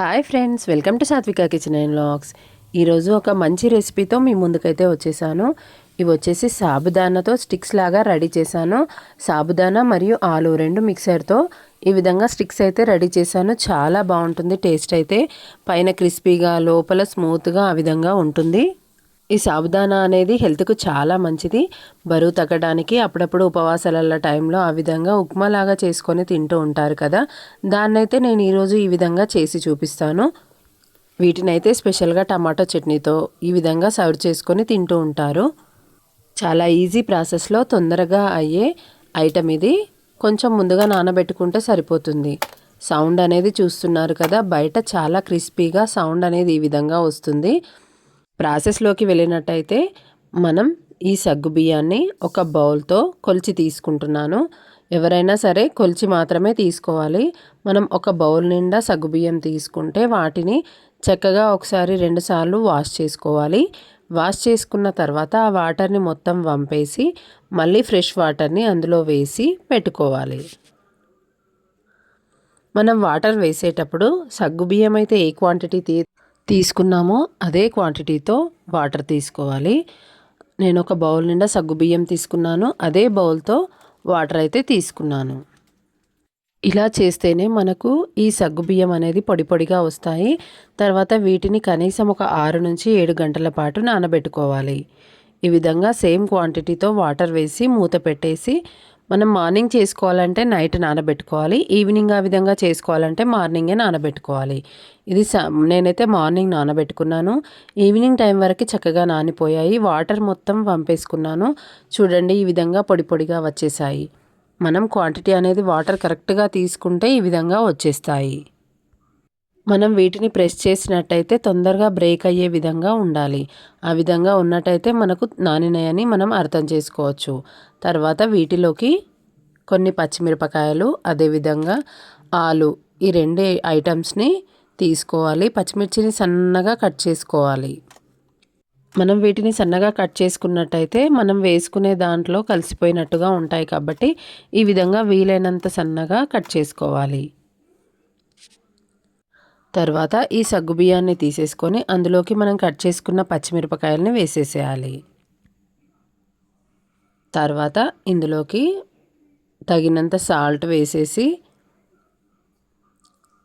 Hi friends welcome to Satvika kitchen and vlogs ఈరోజు ఒక మంచి రెసిపీతో మీ ముందుకైతే వచ్చేసాను. ఇవి వచ్చేసి సాబుదానాతో స్టిక్స్ లాగా రెడీ చేశాను. సాబుదానా మరియు ఆలు రెండు మిక్సర్తో ఈ విధంగా స్టిక్స్ అయితే రెడీ చేశాను. చాలా బాగుంటుంది టేస్ట్ అయితే. పైన క్రిస్పీగా లోపల స్మూత్గా ఆ విధంగా ఉంటుంది. ఈ సాబుదానా అనేది హెల్త్కు చాలా మంచిది. బరువు తగ్గడానికి అప్పుడప్పుడు ఉపవాసాల టైంలో ఆ విధంగా ఉప్మా లాగా చేసుకొని తింటూ ఉంటారు కదా. దాన్నైతే నేను ఈరోజు ఈ విధంగా చేసి చూపిస్తాను. వీటినైతే స్పెషల్గా టమాటో చట్నీతో ఈ విధంగా సర్వ్ చేసుకొని తింటూ ఉంటారు. చాలా ఈజీ ప్రాసెస్లో తొందరగా అయ్యే ఐటమ్ ఇది. కొంచెం ముందుగా నానబెట్టుకుంటే సరిపోతుంది. సౌండ్ అనేది చూస్తున్నారు కదా బయట చాలా క్రిస్పీగా సౌండ్ అనేది ఈ విధంగా వస్తుంది. ప్రాసెస్లోకి వెళ్ళినట్టయితే మనం ఈ సగ్గు బియ్యాన్ని ఒక బౌల్తో కొలిచి తీసుకుంటున్నాను. ఎవరైనా సరే కొలిచి మాత్రమే తీసుకోవాలి. మనం ఒక బౌల్ నిండా సగ్గుబియ్యం తీసుకుంటే వాటిని చక్కగా ఒకసారి రెండుసార్లు వాష్ చేసుకోవాలి. వాష్ చేసుకున్న తర్వాత ఆ వాటర్ని మొత్తం వంపేసి మళ్ళీ ఫ్రెష్ వాటర్ని అందులో వేసి పెట్టుకోవాలి. మనం వాటర్ వేసేటప్పుడు సగ్గుబియ్యం అయితే ఏ క్వాంటిటీ తీ తీసుకున్నామో అదే క్వాంటిటీతో వాటర్ తీసుకోవాలి. నేను ఒక బౌల్ నిండా సగ్గుబియ్యం తీసుకున్నాను. అదే బౌల్తో వాటర్ అయితే తీసుకున్నాను. ఇలా చేస్తేనే మనకు ఈ సగ్గుబియ్యం అనేది పొడి పొడిగా వస్తాయి. తర్వాత వీటిని కనీసం ఒక ఆరు నుంచి ఏడు గంటల పాటు నానబెట్టుకోవాలి. ఈ విధంగా సేమ్ క్వాంటిటీతో వాటర్ వేసి మూత పెట్టేసి మనం మార్నింగ్ చేసుకోవాలంటే నైట్ నానబెట్టుకోవాలి ఈవినింగ్ ఆ విధంగా చేసుకోవాలంటే మార్నింగే నానబెట్టుకోవాలి. ఇది నేనైతే మార్నింగ్ నానబెట్టుకున్నాను. ఈవినింగ్ టైం వరకు చక్కగా నానిపోయాయి. వాటర్ మొత్తం పంపేసుకున్నాను చూడండి ఈ విధంగా పొడి పొడిగా వచ్చేసాయి. మనం క్వాంటిటీ అనేది వాటర్ కరెక్ట్గా తీసుకుంటే ఈ విధంగా వచ్చేస్తాయి. మనం వీటిని ప్రెస్ చేసినట్టయితే తొందరగా బ్రేక్ అయ్యే విధంగా ఉండాలి. ఆ విధంగా ఉన్నట్టయితే మనకు నానినాయని మనం అర్థం చేసుకోవచ్చు. తర్వాత వీటిలోకి కొన్ని పచ్చిమిరపకాయలు అదేవిధంగా ఆలు ఈ రెండు ఐటమ్స్ని తీసుకోవాలి. పచ్చిమిర్చిని సన్నగా కట్ చేసుకోవాలి. మనం వీటిని సన్నగా కట్ చేసుకున్నట్టయితే మనం వేసుకునే దాంట్లో కలిసిపోయినట్టుగా ఉంటాయి కాబట్టి ఈ విధంగా వీలైనంత సన్నగా కట్ చేసుకోవాలి. తర్వాత ఈ సగ్గుబియ్యాన్ని తీసేసుకొని అందులోకి మనం కట్ చేసుకున్న పచ్చిమిరపకాయలని వేసేసేయాలి. తర్వాత ఇందులోకి తగినంత సాల్ట్ వేసేసి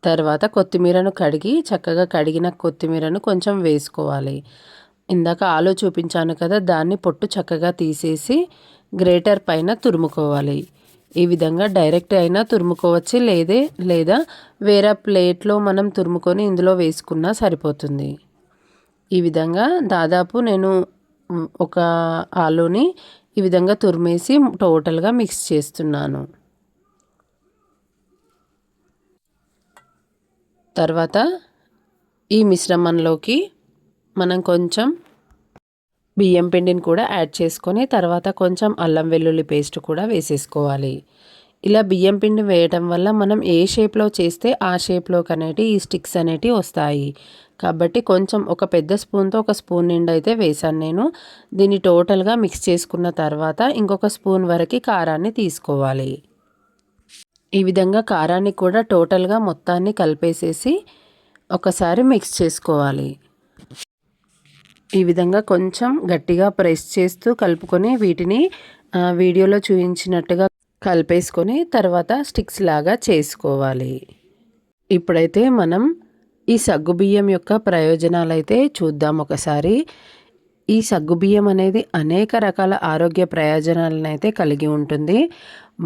తర్వాత కొత్తిమీరను కడిగి చక్కగా కడిగిన కొత్తిమీరను కొంచెం వేసుకోవాలి. ఇందాక ఆలు చూపించాను కదా దాన్ని పొట్టు చక్కగా తీసేసి గ్రేటర్ పైన తురుముకోవాలి. ఈ విధంగా డైరెక్ట్ అయినా తురుముకోవచ్చు లేదే లేదా వేరే ప్లేట్లో మనం తురుముకొని ఇందులో వేసుకున్నా సరిపోతుంది. ఈ విధంగా దాదాపు నేను ఒక ఆలూని ఈ విధంగా తురిమేసి టోటల్గా మిక్స్ చేస్తున్నాను. తర్వాత ఈ మిశ్రమంలోకి మనం కొంచెం బియ్యం పిండిని కూడా యాడ్ చేసుకొని తర్వాత కొంచెం అల్లం వెల్లుల్లి పేస్ట్ కూడా వేసేసుకోవాలి. ఇలా బియ్యం పిండి వేయటం వల్ల మనం ఏ షేప్లో చేస్తే ఆ షేప్లోకి అనేటి ఈ స్టిక్స్ అనేటివి వస్తాయి. కాబట్టి కొంచెం ఒక పెద్ద స్పూన్తో ఒక స్పూన్ నిండా అయితే వేసాను నేను. దీన్ని టోటల్గా మిక్స్ చేసుకున్న తర్వాత ఇంకొక స్పూన్ వరకు కారాన్ని తీసుకోవాలి. ఈ విధంగా కారాన్ని కూడా టోటల్గా మొత్తాన్ని కలిపేసేసి ఒకసారి మిక్స్ చేసుకోవాలి. ఈ విధంగా కొంచెం గట్టిగా ప్రెస్ చేస్తూ కలుపుకొని వీటిని వీడియోలో చూపించినట్టుగా కలిపేసుకొని తర్వాత స్టిక్స్ లాగా చేసుకోవాలి. ఇప్పుడైతే మనం ఈ సగ్గుబియ్యం యొక్క ప్రయోజనాలు అయితే చూద్దాం ఒకసారి. ఈ సగ్గుబియ్యం అనేది అనేక రకాల ఆరోగ్య ప్రయోజనాలను అయితే కలిగి ఉంటుంది.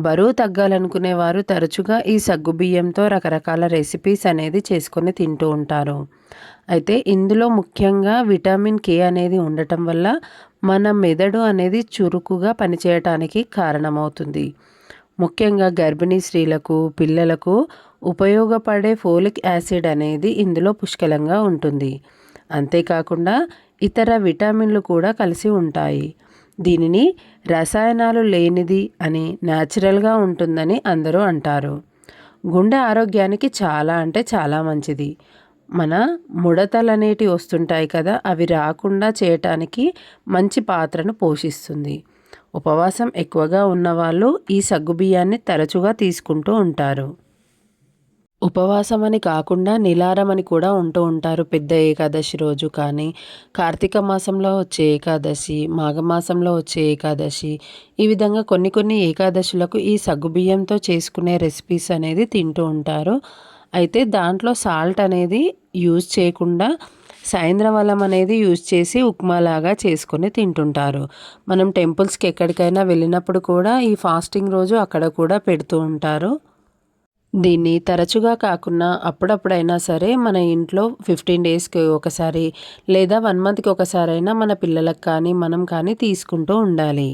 బరువు తగ్గాలనుకునే వారు తరచుగా ఈ సగ్గుబియ్యంతో రకరకాల రెసిపీస్ అనేది చేసుకొని తింటూ ఉంటారు. అయితే ఇందులో ముఖ్యంగా విటమిన్ కే అనేది ఉండటం వల్ల మన మెదడు అనేది చురుకుగా పనిచేయటానికి కారణమవుతుంది. ముఖ్యంగా గర్భిణీ స్త్రీలకు పిల్లలకు ఉపయోగపడే ఫోలిక్ యాసిడ్ అనేది ఇందులో పుష్కలంగా ఉంటుంది. అంతేకాకుండా ఇతర విటమిన్లు కూడా కలిసి ఉంటాయి. దీనిని రసాయనాలు లేనిది అని న్యాచురల్గా ఉంటుందని అందరూ అంటారు. గుండె ఆరోగ్యానికి చాలా అంటే చాలా మంచిది. మన ముడతలు అనేటివి వస్తుంటాయి కదా అవి రాకుండా చేయటానికి మంచి పాత్రను పోషిస్తుంది. ఉపవాసం ఎక్కువగా ఉన్నవాళ్ళు ఈ సగ్గుబియ్యాన్ని తరచుగా తీసుకుంటూ ఉంటారు. ఉపవాసం అని కాకుండా నిలారం అని కూడా ఉంటూ ఉంటారు పెద్ద ఏకాదశి రోజు. కానీ కార్తీక మాసంలో వచ్చే ఏకాదశి మాఘమాసంలో వచ్చే ఏకాదశి ఈ విధంగా కొన్ని కొన్ని ఏకాదశులకు ఈ సగ్గుబియ్యంతో చేసుకునే రెసిపీస్ అనేది తింటూ ఉంటారు. అయితే దాంట్లో సాల్ట్ అనేది యూజ్ చేయకుండా సాయంత్రవలం అనేది యూజ్ చేసి ఉప్మాలాగా చేసుకొని తింటుంటారు. మనం టెంపుల్స్కి ఎక్కడికైనా వెళ్ళినప్పుడు కూడా ఈ ఫాస్టింగ్ రోజు అక్కడ కూడా పెడుతూ ఉంటారు. దీన్ని తరచుగా కాకుండా అప్పుడప్పుడైనా సరే మన ఇంట్లో ఫిఫ్టీన్ డేస్కి ఒకసారి లేదా వన్ మంత్కి ఒకసారి అయినా మన పిల్లలకు కానీ మనం కానీ తీసుకుంటూ ఉండాలి.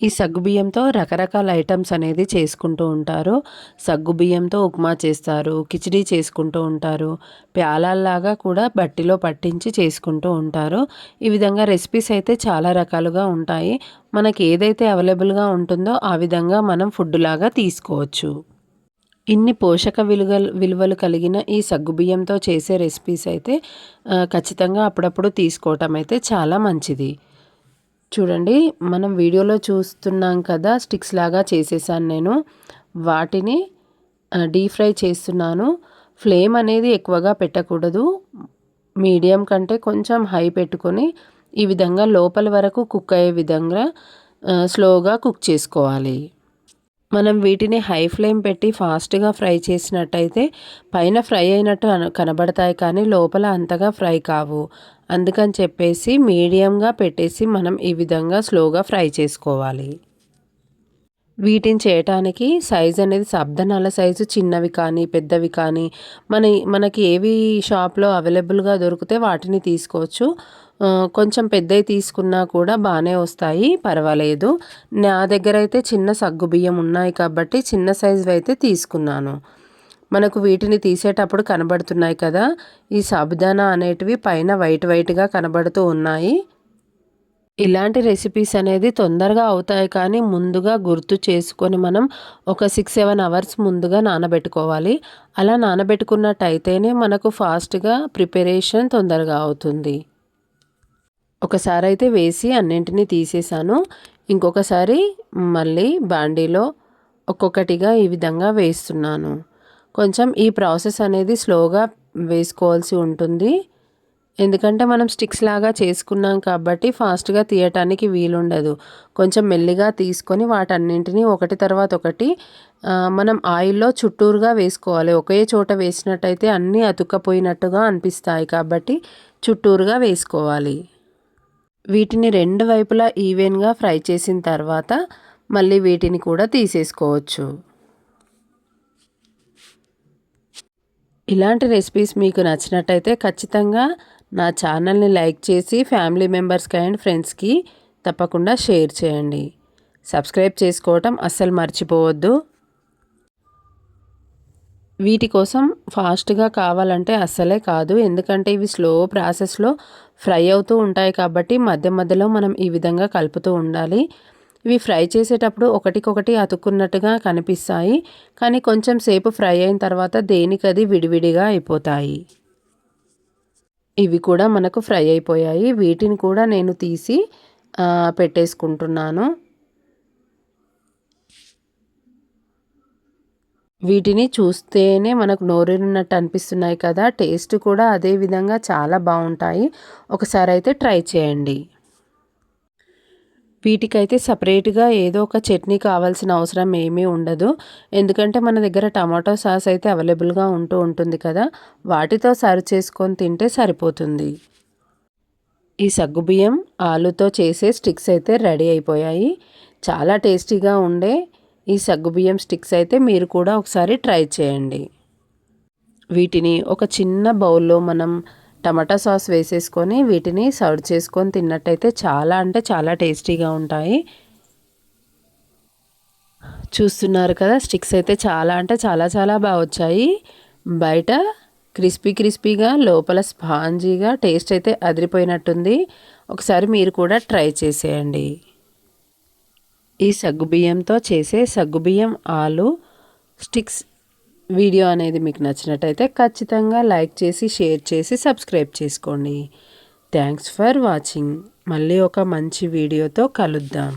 ఈ సగ్గుబియ్యంతో రకరకాల ఐటమ్స్ అనేది చేసుకుంటూ ఉంటారు. సగ్గుబియ్యంతో ఉప్మా చేస్తారు కిచిడీ చేసుకుంటూ ఉంటారు ప్యాలాల్లాగా కూడా బట్టిలో పట్టించి చేసుకుంటూ ఉంటారు. ఈ విధంగా రెసిపీస్ అయితే చాలా రకాలుగా ఉంటాయి. మనకి ఏదైతే అవైలబుల్గా ఉంటుందో ఆ విధంగా మనం ఫుడ్ లాగా తీసుకోవచ్చు. ఇన్ని పోషక విలువ విలువలు కలిగిన ఈ సగ్గుబియ్యంతో చేసే రెసిపీస్ అయితే ఖచ్చితంగా అప్పుడప్పుడు తీసుకోవటం అయితే చాలా మంచిది. చూడండి మనం వీడియోలో చూస్తున్నాం కదా స్టిక్స్ లాగా చేసేసాను నేను. వాటిని డీప్ ఫ్రై చేస్తున్నాను. ఫ్లేమ్ అనేది ఎక్కువగా పెట్టకూడదు. మీడియం కంటే కొంచెం హై పెట్టుకొని ఈ విధంగా లోపల వరకు కుక్ అయ్యే విధంగా స్లోగా కుక్ చేసుకోవాలి. మనం వీటిని హై ఫ్లేమ్ పెట్టి ఫాస్ట్గా ఫ్రై చేసినట్టయితే పైన ఫ్రై అయినట్టు కనబడతాయి కానీ లోపల అంతగా ఫ్రై కావు. అందుకని చెప్పేసి మీడియంగా పెట్టేసి మనం ఈ విధంగా స్లోగా ఫ్రై చేసుకోవాలి. వీటిని చేయటానికి సైజ్ అనేది సబ్దనాల సైజు చిన్నవి కానీ పెద్దవి కానీ మన మనకి ఏవి షాప్లో అవైలబుల్గా దొరికితే వాటిని తీసుకోవచ్చు. కొంచెం పెద్దవి తీసుకున్నా కూడా బాగానే వస్తాయి పర్వాలేదు. నా దగ్గర అయితే చిన్న సగ్గు బియ్యం ఉన్నాయి కాబట్టి చిన్న సైజు అయితే తీసుకున్నాను. మనకు వీటిని తీసేటప్పుడు కనబడుతున్నాయి కదా ఈ సాబుదానా అనేటివి పైన వైట్ వైట్గా కనబడుతూ ఉన్నాయి. ఇలాంటి రెసిపీస్ అనేది తొందరగా అవుతాయి కానీ ముందుగా గుర్తు చేసుకొని మనం ఒక సిక్స్ సెవెన్ అవర్స్ ముందుగా నానబెట్టుకోవాలి. అలా నానబెట్టుకున్నట్టయితేనే మనకు ఫాస్ట్గా ప్రిపరేషన్ తొందరగా అవుతుంది. ఒకసారి అయితే వేసి అన్నింటినీ తీసేసాను. ఇంకొకసారి మళ్ళీ బాండీలో ఒక్కొక్కటిగా ఈ విధంగా వేస్తున్నాను. కొంచెం ఈ ప్రాసెస్ అనేది స్లోగా వేసుకోవాల్సి ఉంటుంది. ఎందుకంటే మనం స్టిక్స్ లాగా చేసుకున్నాం కాబట్టి ఫాస్ట్గా తీయటానికి వీలుండదు. కొంచెం మెల్లిగా తీసుకొని వాటన్నింటినీ ఒకటి తర్వాత ఒకటి మనం ఆయిల్లో చుట్టూరుగా వేసుకోవాలి. ఒకే చోట వేసినట్టయితే అన్నీ అతుక్కపోయినట్టుగా అనిపిస్తాయి కాబట్టి చుట్టూరుగా వేసుకోవాలి. వీటిని రెండు వైపులా ఈవెన్గా ఫ్రై చేసిన తర్వాత మళ్ళీ వీటిని కూడా తీసేసుకోవచ్చు. ఇలాంటి రెసిపీస్ మీకు నచ్చినట్టయితే ఖచ్చితంగా నా ఛానల్ని లైక్ చేసి ఫ్యామిలీ మెంబర్స్కి అండ్ ఫ్రెండ్స్కి తప్పకుండా షేర్ చేయండి. సబ్స్క్రైబ్ చేసుకోవటం అస్సలు మర్చిపోవద్దు. వీటి కోసం ఫాస్ట్గా కావాలంటే అస్సలే కాదు. ఎందుకంటే ఇవి స్లో ప్రాసెస్లో ఫ్రై అవుతూ ఉంటాయి కాబట్టి మధ్య మధ్యలో మనం ఈ విధంగా కలుపుతూ ఉండాలి. ఇవి ఫ్రై చేసేటప్పుడు ఒకటికొకటి అతుక్కున్నట్టుగా కనిపిస్తాయి. కానీ కొంచెం సేపు ఫ్రై అయిన తర్వాత దేనికది విడివిడిగా అయిపోతాయి. ఇవి కూడా మనకు ఫ్రై అయిపోయాయి. వీటిని కూడా నేను తీసి పెట్టేసుకుంటున్నాను. వీటిని చూస్తేనే మనకు నోరూరినట్టు అనిపిస్తున్నాయి కదా. టేస్ట్ కూడా అదే విధంగా చాలా బాగుంటాయి. ఒకసారి అయితే ట్రై చేయండి. వీటికైతే సపరేట్గా ఏదో ఒక చట్నీ కావాల్సిన అవసరం ఏమీ ఉండదు. ఎందుకంటే మన దగ్గర టమాటో సాస్ అయితే అవైలబుల్గా ఉంటూ ఉంటుంది కదా వాటితో సర్వ్ చేసుకొని తింటే సరిపోతుంది. ఈ సగ్గుబియ్యం ఆలుతో చేసే స్టిక్స్ అయితే రెడీ అయిపోయాయి. చాలా టేస్టీగా ఉండే ఈ సగ్గుబియ్యం స్టిక్స్ అయితే మీరు కూడా ఒకసారి ట్రై చేయండి. వీటిని ఒక చిన్న బౌల్లో మనం టమాటా సాస్ వేసేసుకొని వీటిని సర్వ్ చేసుకొని తిన్నట్టయితే చాలా అంటే చాలా టేస్టీగా ఉంటాయి. చూస్తున్నారు కదా స్టిక్స్ అయితే చాలా అంటే చాలా చాలా బాగా వచ్చాయి. బయట క్రిస్పీ క్రిస్పీగా లోపల స్పాంజీగా టేస్ట్ అయితే అదిరిపోయినట్టుంది. ఒకసారి మీరు కూడా ట్రై చేసేయండి. ఈ సగ్గుబియ్యంతో చేసే సగ్గుబియ్యం ఆలు స్టిక్స్ వీడియో అనేది మీకు నచ్చినట్టయితే ఖచ్చితంగా లైక్ చేసి షేర్ చేసి సబ్స్క్రైబ్ చేసుకోండి. Thanks for watching. మళ్ళీ ఒక మంచి వీడియోతో కలుద్దాం.